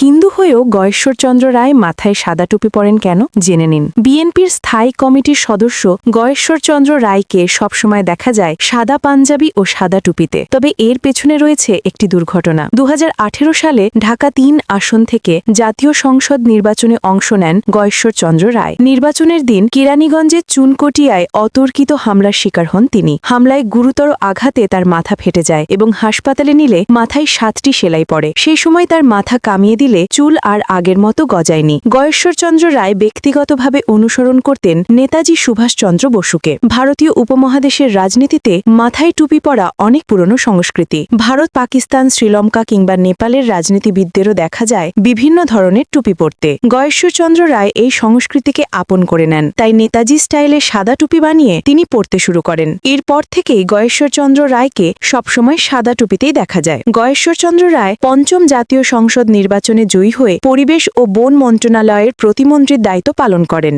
হিন্দু হয়েও গয়েশ্বরচন্দ্র রায় মাথায় সাদা টুপি পরেন কেন? জেনে নিন। বিএনপির স্থায়ী কমিটির সদস্য গয়েশ্বরচন্দ্র রায়কে সবসময় দেখা যায় সাদা পাঞ্জাবি ও সাদা টুপিতে। তবে এর পেছনে রয়েছে একটি দুর্ঘটনা। দু হাজার আঠেরো সালে ঢাকা তিন আসন থেকে জাতীয় সংসদ নির্বাচনে অংশ নেন গয়েশ্বরচন্দ্র রায়। নির্বাচনের দিন কিরানীগঞ্জের চুনকটিয়ায় অতর্কিত হামলার শিকার হন তিনি। হামলায় গুরুতর আঘাতে তার মাথা ফেটে যায় এবং হাসপাতালে নিলে মাথায় সাতটি সেলাই পড়ে। সেই সময় তার মাথা কামিয়ে দিলে চুল আর আগের মতো গজায়নি। গয়েশ্বরচন্দ্র রায় ব্যক্তিগতভাবে অনুসরণ করতেন নেতাজি সুভাষচন্দ্র বসুকে। ভারতীয় উপমহাদেশের রাজনীতিতে মাথায় টুপি পরা অনেক পুরনো সংস্কৃতি। ভারত, পাকিস্তান, শ্রীলঙ্কা কিংবা নেপালের রাজনীতিবিদদেরও দেখা যায় বিভিন্ন ধরনের টুপি পরতে। গয়েশ্বরচন্দ্র রায় এই সংস্কৃতিকে আপন করে নেন। তাই নেতাজি স্টাইলে সাদা টুপি বানিয়ে তিনি পরতে শুরু করেন। এরপর থেকেই গয়েশ্বরচন্দ্র রায়কে সবসময় সাদা টুপিতেই দেখা যায়। গয়েশ্বরচন্দ্র রায় পঞ্চম জাতীয় সংসদ নির্বাচনে জয়ী হয়ে পরিবেশ ও বন মন্ত্রণালয়ের প্রতিমন্ত্রীর দায়িত্ব পালন করেন।